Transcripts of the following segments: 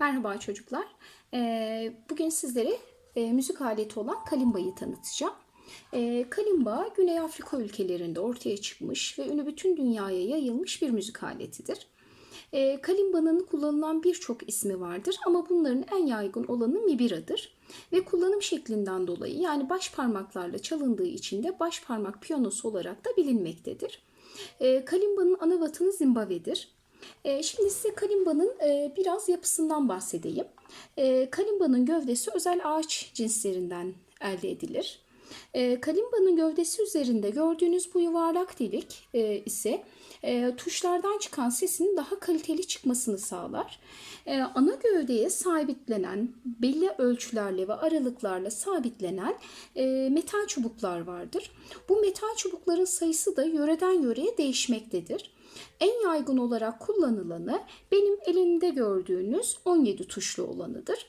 Merhaba çocuklar. Ee, Bugün sizlere e, müzik aleti olan kalimbayı tanıtacağım. Ee, Kalimba Güney Afrika ülkelerinde ortaya çıkmış ve ünü bütün dünyaya yayılmış bir müzik aletidir. Ee, Kalimba'nın kullanılan birçok ismi vardır ama bunların en yaygın olanı mibira'dır. Ve kullanım şeklinden dolayı yani baş parmaklarla çalındığı için de baş parmak piyanosu olarak da bilinmektedir. Kalimba'nın ana vatanı Zimbabwe'dir. Ee, Şimdi size kalimba'nın e, biraz yapısından bahsedeyim. Ee, Kalimba'nın gövdesi özel ağaç cinslerinden elde edilir. Ee, Kalimba'nın gövdesi üzerinde gördüğünüz bu yuvarlak delik e, ise e, tuşlardan çıkan sesinin daha kaliteli çıkmasını sağlar. E, Ana gövdeye sabitlenen, belli ölçülerle ve aralıklarla sabitlenen e, metal çubuklar vardır. Bu metal çubukların sayısı da yöreden yöreye değişmektedir. En yaygın olarak kullanılanı benim elimde gördüğünüz 17 tuşlu olanıdır.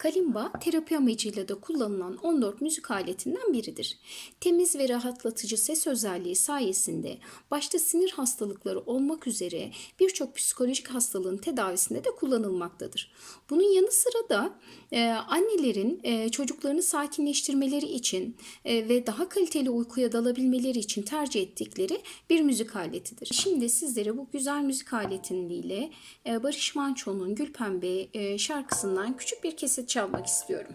Kalimba terapi amacıyla da kullanılan 14 müzik aletinden biridir. Temiz ve rahatlatıcı ses özelliği sayesinde başta sinir hastalıkları olmak üzere birçok psikolojik hastalığın tedavisinde de kullanılmaktadır. Bunun yanı sıra da e, annelerin e, çocuklarını sakinleştirmeleri için e, ve daha kaliteli uykuya dalabilmeleri için tercih ettikleri bir müzik aletidir. Şimdi sizlere bu güzel müzik aletiyle e, Barış Manço'nun Gülpembe e, şarkısından küçük bir kesit çalmak istiyorum.